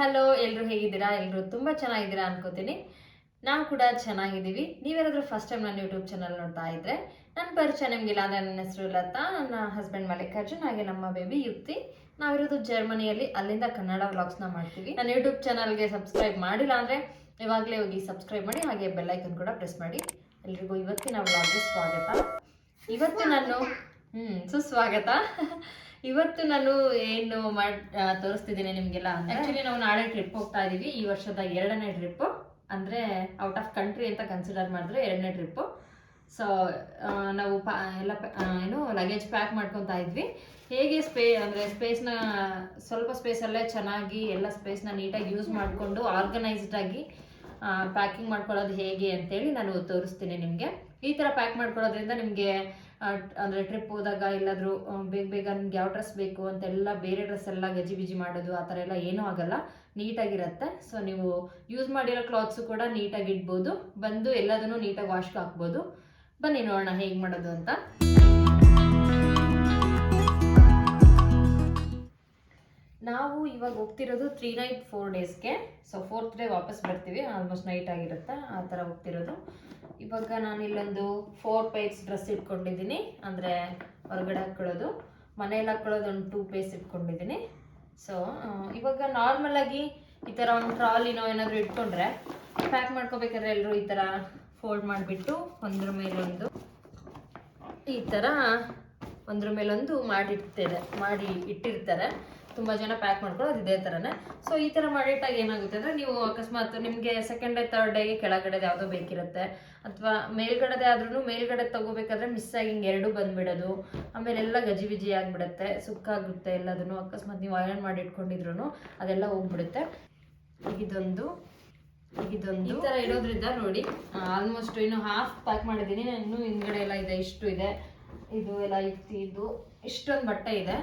Hello ಎಲ್ಲರೂ ಹೇಗಿದ್ದೀರಾ? ಎಲ್ಲರೂ ತುಂಬ ಚೆನ್ನಾಗಿದ್ದೀರಾ ಅನ್ಕೋತೀನಿ. ನಾವು ಕೂಡ ಚೆನ್ನಾಗಿದ್ದೀವಿ. ನೀವೇನಾದರೂ ಫಸ್ಟ್ ಟೈಮ್ ನನ್ನ ಯೂಟ್ಯೂಬ್ ಚಾನಲ್ ನೋಡ್ತಾ ಇದ್ರೆ, ನನ್ನ ಪರಿಚಯ ನಿಮಗಿಲ್ಲ ಅಂದರೆ ನನ್ನ ಹೆಸರು ಲತಾ, ನನ್ನ ಹಸ್ಬೆಂಡ್ ಮಲ್ಲಿಕಾರ್ಜುನ್, ಹಾಗೆ ನಮ್ಮ ಬೇಬಿ ಯುಕ್ತಿ. ನಾವಿರೋದು ಜರ್ಮನಿಯಲ್ಲಿ, ಅಲ್ಲಿಂದ ಕನ್ನಡ ವ್ಲಾಗ್ಸ್ನ ಮಾಡ್ತೀವಿ. ನನ್ನ ಯೂಟ್ಯೂಬ್ ಚಾನಲ್ಗೆ ಸಬ್ಸ್ಕ್ರೈಬ್ ಮಾಡಿಲ್ಲ ಅಂದರೆ ಇವಾಗಲೇ ಹೋಗಿ ಸಬ್ಸ್ಕ್ರೈಬ್ ಮಾಡಿ, ಹಾಗೆ ಬೆಲ್ಲೈಕನ್ ಕೂಡ ಪ್ರೆಸ್ ಮಾಡಿ. ಎಲ್ರಿಗೂ ಇವತ್ತಿನ ವ್ಲಾಗ್ಗೆ ಸ್ವಾಗತ. ಇವತ್ತು ನಾನು ಹ್ಞೂ ಸುಸ್ವಾಗತ. ಇವತ್ತು ನಾನು ಏನು ಮಾಡ್ ತೋರಿಸ್ತಿದ್ದೀನಿ ನಿಮ್ಗೆಲ್ಲ. ಆಕ್ಚುಲಿ ನಾವು ನಾಳೆ ಟ್ರಿಪ್ ಹೋಗ್ತಾ ಇದೀವಿ. ಈ ವರ್ಷದ ಎರಡನೇ ಟ್ರಿಪ್ ಅಂದ್ರೆ ಔಟ್ ಆಫ್ ಕಂಟ್ರಿ ಅಂತ ಕನ್ಸಿಡರ್ ಮಾಡಿದ್ರೆ ಎರಡನೇ ಟ್ರಿಪ್ ಸೊ ನಾವು ಪಾ ಎಲ್ಲ ಏನು ಲಗೇಜ್ ಪ್ಯಾಕ್ ಮಾಡ್ಕೊತಾ ಇದ್ವಿ. ಹೇಗೆ ಸ್ಪೇ ಅಂದರೆ ಸ್ಪೇಸ್ನ ಸ್ವಲ್ಪ ಸ್ಪೇಸಲ್ಲೇ ಚೆನ್ನಾಗಿ ಎಲ್ಲ ಸ್ಪೇಸ್ನ ನೀಟಾಗಿ ಯೂಸ್ ಮಾಡಿಕೊಂಡು ಆರ್ಗನೈಸ್ಡ್ ಆಗಿ ಪ್ಯಾಕಿಂಗ್ ಮಾಡ್ಕೊಳ್ಳೋದು ಹೇಗೆ ಅಂತೇಳಿ ನಾನು ತೋರಿಸ್ತೀನಿ ನಿಮಗೆ. ಈ ಥರ ಪ್ಯಾಕ್ ಮಾಡ್ಕೊಳ್ಳೋದ್ರಿಂದ ನಿಮಗೆ ಅಂದರೆ ಟ್ರಿಪ್ ಹೋದಾಗ ಎಲ್ಲಾದರೂ ಬೇಗ ಬೇಗ ನಿಮ್ಗೆ ಯಾವ ಡ್ರೆಸ್ ಬೇಕು ಅಂತೆಲ್ಲ ಬೇರೆ ಡ್ರೆಸ್ ಎಲ್ಲ ಗಜಿ ಬಿಜಿ ಮಾಡೋದು ಆ ಥರ ಎಲ್ಲ ಏನೂ ಆಗಲ್ಲ. ನೀಟಾಗಿರುತ್ತೆ. ಸೊ ನೀವು ಯೂಸ್ ಮಾಡಿರೋ ಕ್ಲಾತ್ಸು ಕೂಡ ನೀಟಾಗಿ ಇಡ್ಬೋದು ಬಂದು ಎಲ್ಲದನ್ನು ನೀಟಾಗಿ ವಾಶ್ಗೆ ಹಾಕ್ಬೋದು. ಬನ್ನಿ ನೋಡೋಣ ಹೇಗೆ ಮಾಡೋದು ಅಂತ. ನಾವು ಇವಾಗ ಹೋಗ್ತಿರೋದು ತ್ರೀ ನೈಟ್ ಫೋರ್ ಡೇಸ್ಗೆ ಸೊ ಫೋರ್ತ್ ಡೇ ವಾಪಸ್ ಬರ್ತೀವಿ. ಆಲ್ಮೋಸ್ಟ್ ನೈಟ್ ಆಗಿರುತ್ತೆ? ಆ ಥರ ಹೋಗ್ತಿರೋದು. ಇವಾಗ ನಾನು ಇಲ್ಲೊಂದು ಫೋರ್ ಪೈಪ್ಸ್ ಡ್ರೆಸ್ ಇಟ್ಕೊಂಡಿದ್ದೀನಿ. ಅಂದರೆ ಹೊರಗಡೆ ಹಾಕ್ಕೊಳ್ಳೋದು ಮನೇಲಿ ಹಾಕ್ಕೊಳ್ಳೋದು ಒಂದು ಟೂ ಪೇಸ್ ಇಟ್ಕೊಂಡಿದ್ದೀನಿ. ಸೊ ಇವಾಗ ನಾರ್ಮಲಾಗಿ ಈ ಥರ ಒಂದು ಟ್ರಾಲಿನೋ ಏನಾದರೂ ಇಟ್ಕೊಂಡ್ರೆ ಪ್ಯಾಕ್ ಮಾಡ್ಕೋಬೇಕಾದ್ರೆ ಎಲ್ಲರೂ ಈ ಥರ ಫೋಲ್ಡ್ ಮಾಡಿಬಿಟ್ಟು ಒಂದ್ರ ಮೇಲೊಂದು ಈ ಥರ ಒಂದ್ರ ಮೇಲೊಂದು ಮಾಡಿಡ್ತೇನೆ ಮಾಡಿ ಇಟ್ಟಿರ್ತಾರೆ. ತುಂಬ ಜನ ಪ್ಯಾಕ್ ಮಾಡ್ಕೊಳ್ಳೋದು ಇದೇ ಥರನೇ ಸೊ ಈ ಥರ ಮಾಡಿಟ್ಟಾಗ ಏನಾಗುತ್ತೆ ಅಂದರೆ ನೀವು ಅಕಸ್ಮಾತ್ ನಿಮಗೆ ಸೆಕೆಂಡ್ ಡೇ ತರ್ಡ್ ಡೇಗೆ ಕೆಳಗಡೆದು ಯಾವುದೋ ಬೇಕಿರುತ್ತೆ. ಅಥವಾ ಮೇಲ್ಗಡೆದೇ ಆದ್ರೂ ಮೇಲ್ಗಡೆ ತಗೋಬೇಕಾದ್ರೆ ಮಿಸ್ ಆಗಿ ಹಿಂಗೆ ಎರಡು ಬಂದ್ಬಿಡೋದು. ಆಮೇಲೆ ಎಲ್ಲ ಗಜಿ ಬಿಜಿ ಆಗಿಬಿಡುತ್ತೆ ಸುಕ್ಕಾಗುತ್ತೆ ಎಲ್ಲದನ್ನು. ಅಕಸ್ಮಾತ್ ನೀವು ಐರನ್ ಮಾಡಿ ಇಟ್ಕೊಂಡಿದ್ರು ಅದೆಲ್ಲ ಹೋಗ್ಬಿಡುತ್ತೆ. ಇದೊಂದು ಇದೊಂದು ಈ ಥರ ಇರೋದ್ರಿಂದ ನೋಡಿ ಆಲ್ಮೋಸ್ಟ್ ಇನ್ನು ಹಾಫ್ ಪ್ಯಾಕ್ ಮಾಡಿದ್ದೀನಿ. ಇನ್ನೂ ಹಿಂದ್ಗಡೆ ಎಲ್ಲ ಇದೆ, ಇಷ್ಟು ಇದೆ. ಇದು ಎಲ್ಲ ಇತ್ತು, ಇದು, ಇಷ್ಟೊಂದು ಬಟ್ಟೆ ಇದೆ.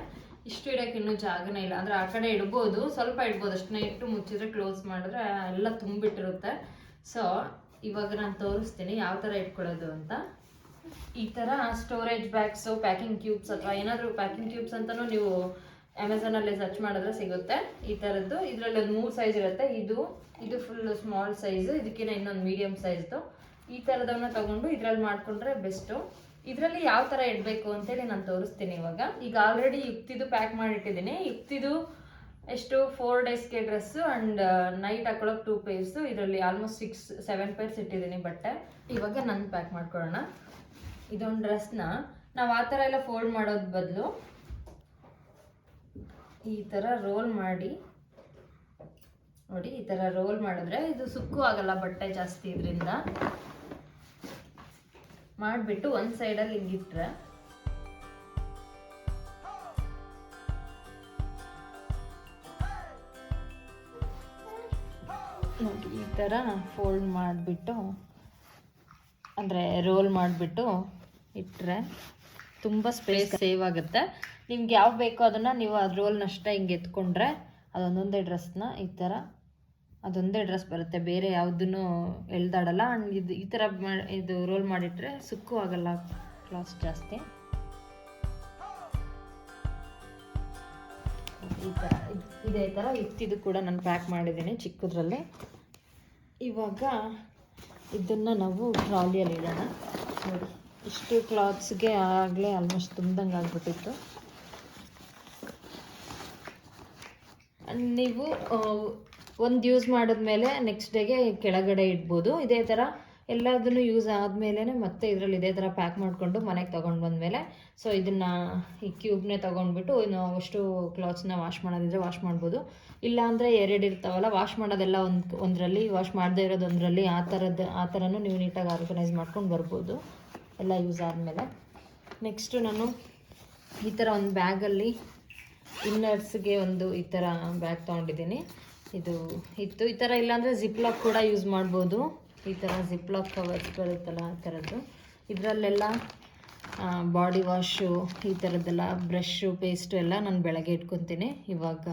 ಇಷ್ಟು ಇಡೋಕೆ ಇನ್ನೂ ಜಾಗನೇ ಇಲ್ಲ. ಅಂದರೆ ಆ ಕಡೆ ಇಡ್ಬೋದು, ಸ್ವಲ್ಪ ಇಡ್ಬೋದು. ಅಷ್ಟನ್ನ ಇಟ್ಟು ಮುಚ್ಚಿದ್ರೆ ಕ್ಲೋಸ್ ಮಾಡಿದ್ರೆ ಎಲ್ಲ ತುಂಬಿಟ್ಟಿರುತ್ತೆ. ಸೊ ಇವಾಗ ನಾನು ತೋರಿಸ್ತೀನಿ ಯಾವ ಥರ ಇಟ್ಕೊಳ್ಳೋದು ಅಂತ. ಈ ಥರ ಸ್ಟೋರೇಜ್ ಬ್ಯಾಗ್ಸು ಪ್ಯಾಕಿಂಗ್ ಕ್ಯೂಬ್ಸ್ ಅಥವಾ ಏನಾದರೂ ಪ್ಯಾಕಿಂಗ್ ಕ್ಯೂಬ್ಸ್ ಅಂತಲೂ ನೀವು ಅಮೆಝಾನಲ್ಲಿ ಸರ್ಚ್ ಮಾಡಿದ್ರೆ ಸಿಗುತ್ತೆ. ಈ ಥರದ್ದು ಇದರಲ್ಲಿ ಒಂದು ಮೂರು ಸೈಜ್ ಇರುತ್ತೆ. ಇದು ಇದು ಫುಲ್ ಸ್ಮಾಲ್ ಸೈಜು ಇದಕ್ಕಿಂತ ಇನ್ನೊಂದು ಮೀಡಿಯಮ್ ಸೈಜ್ದು ಈ ಥರದವನ್ನ ತಗೊಂಡು ಇದರಲ್ಲಿ ಮಾಡಿಕೊಂಡ್ರೆ ಬೆಸ್ಟು ಇದರಲ್ಲಿ ಯಾವ ಥರ ಇಡಬೇಕು ಅಂತೇಳಿ ನಾನು ತೋರಿಸ್ತೀನಿ ಇವಾಗ. ಈಗ ಆಲ್ರೆಡಿ ಯುಕ್ತಿದು ಪ್ಯಾಕ್ ಮಾಡಿಟ್ಟಿದ್ದೀನಿ. ಯುಕ್ತಿದು ಎಷ್ಟು? ಫೋರ್ ಡೇಸ್ಗೆ ಡ್ರೆಸ್ಸು ಆ್ಯಂಡ್ ನೈಟ್ ಹಾಕೊಳ್ಳೋಕೆ ಟೂ ಪೇರ್ಸು ಇದರಲ್ಲಿ ಆಲ್ಮೋಸ್ಟ್ ಸಿಕ್ಸ್ ಸೆವೆನ್ ಪೇರ್ಸ್ ಇಟ್ಟಿದ್ದೀನಿ ಬಟ್ಟೆ. ಇವಾಗ ನಾನು ಪ್ಯಾಕ್ ಮಾಡ್ಕೊಳ್ಳೋಣ. ಇದೊಂದು ಡ್ರೆಸ್ನ ನಾವು ಆ ಥರ ಎಲ್ಲ ಫೋಲ್ಡ್ ಮಾಡೋದು ಬದಲು ಈ ಥರ ರೋಲ್ ಮಾಡಿ, ನೋಡಿ ಈ ಥರ ರೋಲ್ ಮಾಡಿದ್ರೆ ಇದು ಸುಕ್ಕು ಆಗಲ್ಲ ಬಟ್ಟೆ ಜಾಸ್ತಿ ಇದರಿಂದ. ಮಾಡಿಬಿಟ್ಟು ಒಂದು ಸೈಡಲ್ಲಿ ಹಿಂಗಿಟ್ರೆ. ನೋಡಿ ಈ ಥರ ಫೋಲ್ಡ್ ಮಾಡಿಬಿಟ್ಟು ಅಂದರೆ ರೋಲ್ ಮಾಡಿಬಿಟ್ಟು ಇಟ್ಟರೆ ತುಂಬ ಸ್ಪೇಸ್ ಸೇವ್ ಆಗುತ್ತೆ. ನಿಮ್ಗೆ ಯಾವ ಬೇಕೋ ಅದನ್ನು ನೀವು ಆ ರೋಲ್ನಷ್ಟೇ ಹಿಂಗೆ ಎತ್ಕೊಂಡ್ರೆ ಅದೊಂದೊಂದೇ ಡ್ರೆಸ್ನ ಈ ಥರ ಅದೊಂದೇ ಡ್ರೆಸ್ ಬರುತ್ತೆ. ಬೇರೆ ಯಾವುದನ್ನು ಎಳ್ದಾಡಲ್ಲ. ಆ್ಯಂಡ್ ಇದು ಈ ಥರ ಇದು ರೋಲ್ ಮಾಡಿಟ್ರೆ ಸುಕ್ಕು ಆಗಲ್ಲ ಕ್ಲಾಸ್ ಜಾಸ್ತಿ. ಈ ಥರ ಇದ್- ಥರ ಇತ್ತಿದು ಕೂಡ ನಾನು ಪ್ಯಾಕ್ ಮಾಡಿದ್ದೀನಿ ಚಿಕ್ಕದ್ರಲ್ಲಿ. ಇವಾಗ ಇದನ್ನು ನಾವು ಟ್ರಾಲಿಯಲ್ಲಿ ಇಡೋಣ. ನೋಡಿ, ಇಷ್ಟು ಕ್ಲಾತ್ಸ್ಗೆ ಆಗಲೇ ಆಲ್ಮೋಸ್ಟ್ ತುಂಬ್ದಂಗೆ ಆಗಿಬಿಟ್ಟಿತ್ತು. ನೀವು ಒಂದು ಯೂಸ್ ಮಾಡಿದ್ಮೇಲೆ ನೆಕ್ಸ್ಟ್ ಡೇಗೆ ಕೆಳಗಡೆ ಇಡ್ಬೋದು. ಇದೇ ಥರ ಎಲ್ಲದನ್ನು ಯೂಸ್ ಆದಮೇಲೆ ಮತ್ತೆ ಇದರಲ್ಲಿ ಇದೇ ಥರ ಪ್ಯಾಕ್ ಮಾಡಿಕೊಂಡು ಮನೆಗೆ ತೊಗೊಂಡು ಬಂದಮೇಲೆ ಸೊ ಇದನ್ನು ಈ ಕ್ಯೂಬ್ನೇ ತೊಗೊಂಡ್ಬಿಟ್ಟು ಇನ್ನು ಅಷ್ಟು ಕ್ಲಾತ್ಸ್ನ ವಾಶ್ ಮಾಡೋದಿದ್ರೆ ವಾಶ್ ಮಾಡ್ಬೋದು. ಇಲ್ಲ ಅಂದರೆ ಎರಡು ಇರ್ತಾವಲ್ಲ ವಾಶ್ ಮಾಡೋದೆಲ್ಲ ಒಂದು, ಒಂದರಲ್ಲಿ ವಾಶ್ ಮಾಡದೇ ಇರೋದು ಒಂದರಲ್ಲಿ ಆ ಥರದ್ದು ಆ ಥರನೂ ನೀವು ನೀಟಾಗಿ ಆರ್ಗನೈಸ್ ಮಾಡ್ಕೊಂಡು ಬರ್ಬೋದು. ಎಲ್ಲ ಯೂಸ್ ಆದಮೇಲೆ. ನೆಕ್ಸ್ಟು ನಾನು ಈ ಥರ ಒಂದು ಬ್ಯಾಗಲ್ಲಿ ಇನ್ನರ್ಸ್ಗೆ ಒಂದು ಈ ಥರ ಬ್ಯಾಗ್ ತೊಗೊಂಡಿದ್ದೀನಿ. ಇದು, ಇತ್ತು, ಈ ಥರ ಇಲ್ಲಾಂದರೆ ಜಿಪ್ ಲಾಕ್ ಕೂಡ ಯೂಸ್ ಮಾಡ್ಬೋದು. ಈ ಥರ ಜಿಪ್ ಲಾಕ್ ಕವರ್ಸ್ ಬರುತ್ತಲ್ಲ, ಆ ಥರದ್ದು ಇದರಲ್ಲೆಲ್ಲ ಬಾಡಿ ವಾಶು ಈ ಥರದ್ದೆಲ್ಲ ಬ್ರಷು ಪೇಸ್ಟು ಎಲ್ಲ ನಾನು ಬೆಳಗ್ಗೆ ಇಟ್ಕೊತೀನಿ. ಇವಾಗ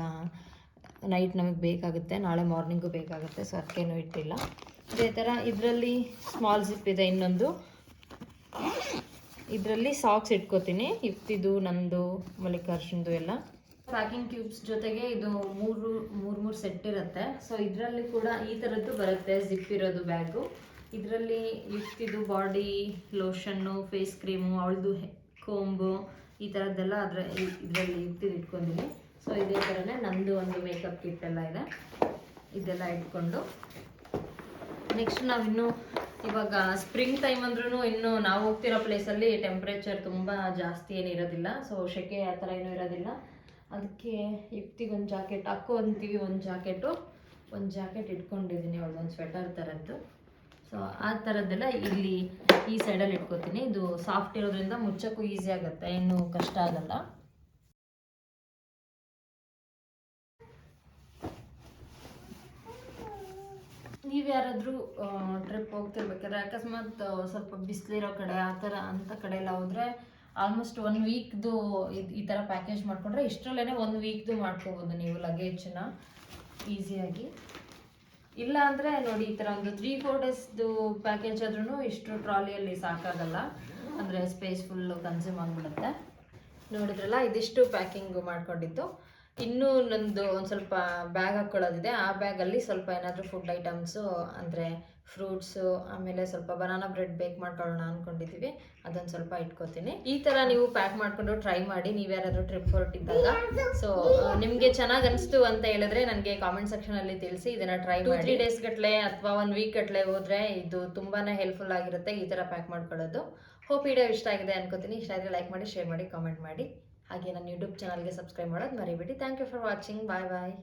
ನೈಟ್ ನಮಗೆ ಬೇಕಾಗುತ್ತೆ, ನಾಳೆ ಮಾರ್ನಿಂಗು ಬೇಕಾಗುತ್ತೆ ಸೊ ಅದಕ್ಕೇನು ಇಟ್ಟಿಲ್ಲ. ಅದೇ ಥರ ಇದರಲ್ಲಿ ಸ್ಮಾಲ್ ಜಿಪ್ ಇದೆ ಇನ್ನೊಂದು. ಇದರಲ್ಲಿ ಸಾಕ್ಸ್ ಇಟ್ಕೋತೀನಿ. ಇಫ್ತಿದು ನಂದು, ಮಲ್ಲಿಕಾರ್ಜುನ್ದು ಎಲ್ಲ. ಪ್ಯಾಕಿಂಗ್ ಕ್ಯೂಬ್ಸ್ ಜೊತೆಗೆ ಇದು ಮೂರು ಮೂರು ಮೂರು ಸೆಟ್ ಇರುತ್ತೆ. ಸೊ ಇದರಲ್ಲಿ ಕೂಡ ಈ ಥರದ್ದು ಬರುತ್ತೆ ಜಿಪ್ ಇರೋದು ಬ್ಯಾಗು ಇದರಲ್ಲಿ ಲಿಫ್ಟಿದು ಬಾಡಿ ಲೋಷನ್ನು ಫೇಸ್ ಕ್ರೀಮು ಅವಳದು ಕೋಂಬು ಈ ಥರದ್ದೆಲ್ಲ ಅದರ, ಇದರಲ್ಲಿ ಇಟ್ಟಿದ್ದು ಇಟ್ಕೊಂಡಿದ್ದೀನಿ ಸೊ ಇದೇ ಥರನೇ ನಂದು ಒಂದು ಮೇಕಪ್ ಕಿಟ್ ಎಲ್ಲ ಇದೆ. ಇದೆಲ್ಲ ಇಟ್ಕೊಂಡು. ನೆಕ್ಸ್ಟ್ ನಾವಿನ್ನು ಇವಾಗ ಸ್ಪ್ರಿಂಗ್ ಟೈಮ್ ಅಂದ್ರೂ ಇನ್ನು ನಾವು ಹೋಗ್ತಿರೋ ಪ್ಲೇಸಲ್ಲಿ ಟೆಂಪ್ರೇಚರ್ ತುಂಬ ಜಾಸ್ತಿ ಏನಿರೋದಿಲ್ಲ. ಸೊ ಶೆಕೆ ಆ ಥರ ಏನೂ ಇರೋದಿಲ್ಲ. ಅದಕ್ಕೆ ಇರ್ತೀವಿ ಒಂದು ಜಾಕೆಟ್ ಹಾಕೋ ಅಂತೀವಿ ಒಂದು ಜಾಕೆಟು. ಒಂದು ಜಾಕೆಟ್ ಇಟ್ಕೊಂಡಿದ್ದೀನಿ ಒಂದು ಸ್ವೆಟರ್ ಥರದ್ದು ಸೊ ಆ ಥರದ್ದೆಲ್ಲ ಇಲ್ಲಿ ಈ ಸೈಡಲ್ಲಿ ಇಟ್ಕೋತೀನಿ. ಇದು ಸಾಫ್ಟ್ ಇರೋದ್ರಿಂದ ಮುಚ್ಚೋಕ್ಕೂ ಈಸಿ ಆಗುತ್ತೆ ಏನು ಕಷ್ಟ ಆಗಲ್ಲ. ನೀವು ಯಾರಾದರೂ ಟ್ರಿಪ್ ಹೋಗ್ತಿರ್ಬೇಕಾದ್ರೆ, ಅಕಸ್ಮಾತ್ ಸ್ವಲ್ಪ ಬಿಸಿಲಿರೋ ಕಡೆ, ಆ ಥರ ಅಂಥ ಕಡೆ ಎಲ್ಲ ಹೋದರೆ ಆಲ್ಮೋಸ್ಟ್ ಒನ್ ವೀಕ್ದು ಈ ಥರ ಪ್ಯಾಕೇಜ್ ಮಾಡಿಕೊಂಡ್ರೆ ಇಷ್ಟರಲ್ಲೇ ಒಂದು ವೀಕ್ದು ಮಾಡ್ಕೋಬೋದು ನೀವು ಲಗೇಜನ್ನ ಈಸಿಯಾಗಿ ಇಲ್ಲ ಅಂದರೆ ನೋಡಿ ಈ ಥರ ಒಂದು ತ್ರೀ ಫೋರ್ ಡೇಸ್ದು ಪ್ಯಾಕೇಜ್ ಆದ್ರೂ ಇಷ್ಟು ಟ್ರಾಲಿಯಲ್ಲಿ ಸಾಕಾಗಲ್ಲ. ಅಂದರೆ ಸ್ಪೇಸ್ ಫುಲ್ಲು ಕನ್ಸ್ಯೂಮ್ ಆಗಿಬಿಡುತ್ತೆ. ನೋಡಿದ್ರಲ್ಲ, ಇದಿಷ್ಟು ಪ್ಯಾಕಿಂಗ್ ಮಾಡ್ಕೊಂಡಿದ್ದು. ಇನ್ನೂ ನಂದು ಒಂದು ಸ್ವಲ್ಪ ಬ್ಯಾಗ್ ಹಾಕ್ಕೊಳ್ಳೋದಿದೆ ಆ ಬ್ಯಾಗಲ್ಲಿ ಸ್ವಲ್ಪ ಏನಾದರೂ ಫುಡ್ ಐಟಮ್ಸು ಅಂದರೆ ಫ್ರೂಟ್ಸು ಆಮೇಲೆ ಸ್ವಲ್ಪ ಬನಾನಾ ಬ್ರೆಡ್ ಬೇಕ್ ಮಾಡ್ಕೊಳ್ಳೋಣ ಅಂದ್ಕೊಂಡಿದ್ದೀವಿ ಅದೊಂದು ಸ್ವಲ್ಪ ಇಟ್ಕೋತೀನಿ. ಈ ಥರ ನೀವು ಪ್ಯಾಕ್ ಮಾಡಿಕೊಂಡು ಟ್ರೈ ಮಾಡಿ. ನೀವು ಯಾರಾದರೂ ಟ್ರಿಪ್ ಹೊರಟಿದ್ದಾಗ. ಸೊ ನಿಮಗೆ ಚೆನ್ನಾಗಿ ಅನಿಸ್ತು ಅಂತ ಹೇಳಿದ್ರೆ ನನಗೆ ಕಾಮೆಂಟ್ ಸೆಕ್ಷನಲ್ಲಿ ತಿಳಿಸಿ. ಇದನ್ನು ಟ್ರೈ ಮಾಡಿ. ತ್ರೀ ಡೇಸ್ ಗಟ್ಟಲೆ ಅಥವಾ ಒಂದು ವೀಕ್ ಗಟ್ಟಲೆ ಹೋದರೆ ಇದು ತುಂಬಾ ಹೆಲ್ಪ್ಫುಲ್ ಆಗಿರುತ್ತೆ ಈ ಥರ ಪ್ಯಾಕ್ ಮಾಡ್ಕೊಳ್ಳೋದು. ಹೋಪ್ ವಿಡಿಯೋ ಇಷ್ಟ ಆಗಿದೆ ಅನ್ಕೋತೀನಿ. ಇಷ್ಟ ಆದರೆ ಲೈಕ್ ಮಾಡಿ ಶೇರ್ ಮಾಡಿ ಕಾಮೆಂಟ್ ಮಾಡಿ. ಹಾಗೆ ನನ್ನ ಯೂಟ್ಯೂಬ್ ಚಾನಲ್ಗೆ ಸಬ್ಸ್ಕ್ರೈಬ್ ಮಾಡೋದು ಮರಿಬೇಡಿ. Thank you for watching bye bye